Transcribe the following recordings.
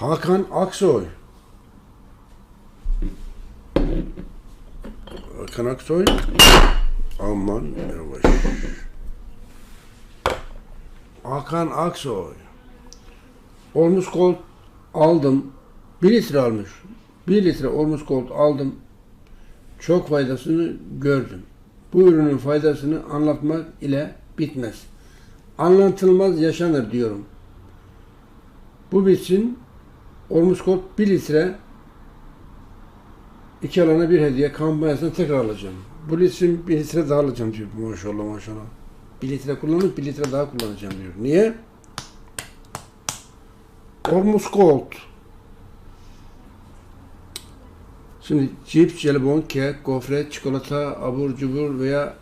Hakan Aksoy. Hakan Aksoy. Aman yavaş. Hakan Aksoy. Olmuş kolt aldım. Bir litre almış. Bir litre olmuş kolt aldım. Çok faydasını gördüm. Bu ürünün faydasını anlatmak ile bitmez. Anlatılmaz yaşanır diyorum. Bu bitsin. Olmuş kod 1 litre iki alana bir hediye kampanyasını tekrar alacağım. Bu litrin bir litre daha alacağım diyor. Maşallah maşallah. Bir litre kullanıp bir litre daha kullanacağım diyor. Niye? Ormus Gold. Şimdi cips, jelibon, kek, gofret, çikolata, abur cubur veya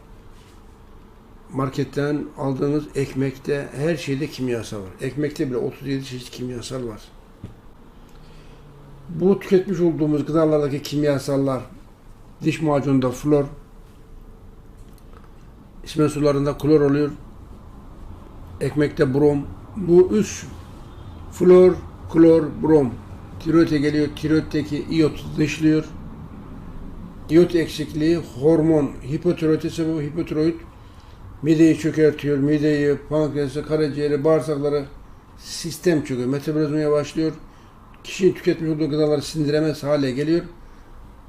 marketten aldığınız ekmekte her şeyde kimyasal var. Ekmekte bile 37 çeşit kimyasal var. Bu tüketmiş olduğumuz gıdalardaki kimyasallar, diş macununda flor, içme sularında klor oluyor, ekmekte brom. Bu üç flor, klor, brom. Tiroide geliyor, tiroiddeki iyot dışlıyor. İyot eksikliği hormon, hipotiroid bu hipotiroid mideyi çökertiyor, mideyi, pankreası, karaciğeri, bağırsakları sistem çöküyor, metabolizma yavaşlıyor. Kişinin tüketmiş olduğu gıdaları sindiremez hale geliyor.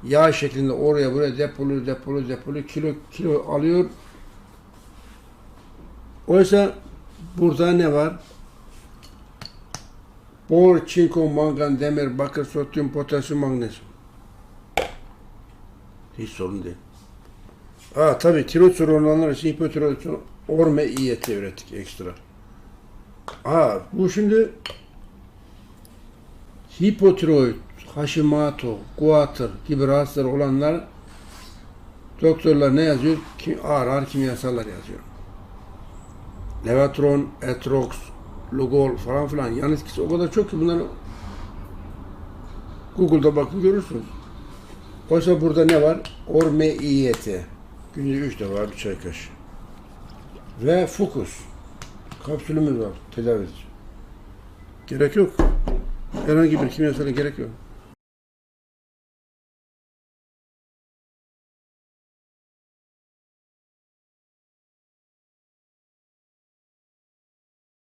Yağ şeklinde oraya buraya depoluyor, depoluyor, depoluyor, kilo kilo alıyor. Oysa burada ne var? Bor, çinko, mangan, demir, bakır, sodyum, potasyum, magnezyum. Hiç sorun değil. Ha tabii tiroid sorunu olanlar için hipotiroid sorunu orme iyiyeti ürettik ekstra. Ha bu şimdi hipotiroid, Hashimoto, Guatr gibi rahatsızlar olanlar doktorlar ne yazıyor? Ki, ağır ağır kimyasallar yazıyor. Levatron, Etrox, Lugol falan filan yan etkisi o kadar çok ki bunları Google'da bakın görürsünüz. Oysa burada ne var? Orme iyiyeti. Günde üç defa bir çay kaşığı. Ve fokus. Kapsülümüz var. Tedavi edici. Gerek yok. Herhangi bir kimyasala gerek yok.